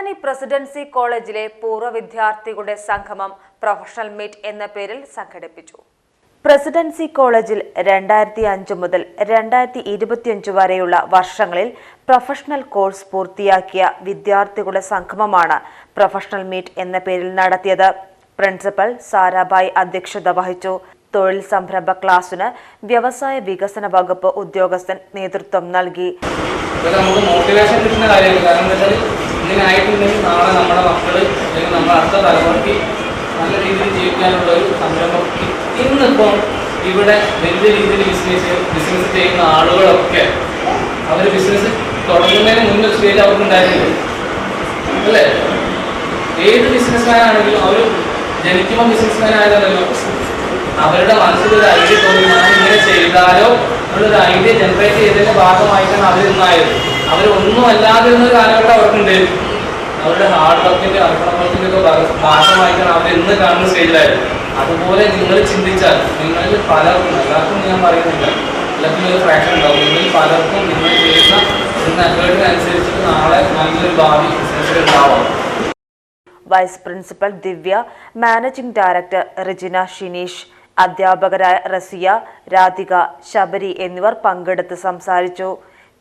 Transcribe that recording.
Ponnani presidency കോളേജിലെ പൂർവ വിദ്യാർത്ഥികളുടെ സംഗമം പ്രൊഫഷണൽ മീറ്റ് എന്ന പേരിൽ സംഘടിപ്പിച്ചു. പ്രസിഡൻസി കോളേജിൽ രണ്ടായിരത്തി അഞ്ച് മുതൽ രണ്ടായിരത്തി ഇരുപത്തിയഞ്ച് വരെയുള്ള വർഷങ്ങളിൽ പ്രൊഫഷണൽ കോഴ്സ് പൂർത്തിയാക്കിയ വിദ്യാർത്ഥികളുടെ സംഗമമാണ് പ്രൊഫഷണൽ മീറ്റ് എന്ന പേരിൽ നടത്തിയത്. പ്രിൻസിപ്പൽ സാരാഭായ് അധ്യക്ഷത വഹിച്ചു. തൊഴിൽ സംരംഭ ക്ലാസ്സിന് വ്യവസായ വികസന വകുപ്പ് ഉദ്യോഗസ്ഥൻ നേതൃത്വം നൽകി. വെച്ചാൽ ഇങ്ങനെ ആയിട്ടുണ്ടെങ്കിൽ നാളെ നമ്മുടെ മക്കൾ അല്ലെങ്കിൽ നമ്മുടെ അടുത്ത തലമുറയ്ക്ക് നല്ല രീതിയിൽ ജീവിക്കാനുള്ള ഒരു സംരംഭം ഇന്നിപ്പം ഇവിടെ വലിയ രീതിയിൽ ബിസിനസ് ബിസിനസ് ചെയ്യുന്ന ആളുകളൊക്കെ അവർ ബിസിനസ് തുടങ്ങുന്നതിന് മുന്നേ സ്റ്റേജ് അവർക്ക് ഉണ്ടായിരുന്നില്ല അല്ലേ? ഏത് ബിസിനസ്മാൻ ആണെങ്കിലും അവർ ജനിക്കുമ്പോൾ ബിസിനസ്മാൻ ആയതല്ലോ അവരുടെ മനസ്സിൽ ഒരു ഐഡിയ തോന്നി ഞാൻ ഇങ്ങനെ ചെയ്താലോ? എന്നുള്ളൊരു ഐഡിയ ജനറേറ്റ് ചെയ്തതിന്റെ ഭാഗമായിട്ടാണ് അവർ ഒന്നും അല്ലാതിരുന്ന കാലഘട്ടം അവർക്കുണ്ട്. അവരുടെ ഹാർഡ് വർക്കിന്റെ അർപ്പണത്തിന്റെ ഒക്കെ ഭാഗ- ഭാഗമായിട്ടാണ് അവർ കാണുന്ന സ്റ്റേജിലായത് അതുപോലെ നിങ്ങൾ ചിന്തിച്ചാൽ നിങ്ങളിൽ പലർക്കും എല്ലാവർക്കും ഞാൻ പറയുന്നില്ല എല്ലാവർക്കും ഒരു ഫ്രാക്ഷൻ ഉണ്ടാവും. നിങ്ങൾ പലർക്കും നിങ്ങൾ ചെയ്യുന്ന അനുസരിച്ചിട്ട് നാളെ നല്ലൊരു ഭാവി ഉണ്ടാവാം. Vice principal Divya managing director Rijina Shineesh അധ്യാപകരായ റസിയ രാധിക ശബരി എന്നിവർ പങ്കെടുത്ത് സംസാരിച്ചു.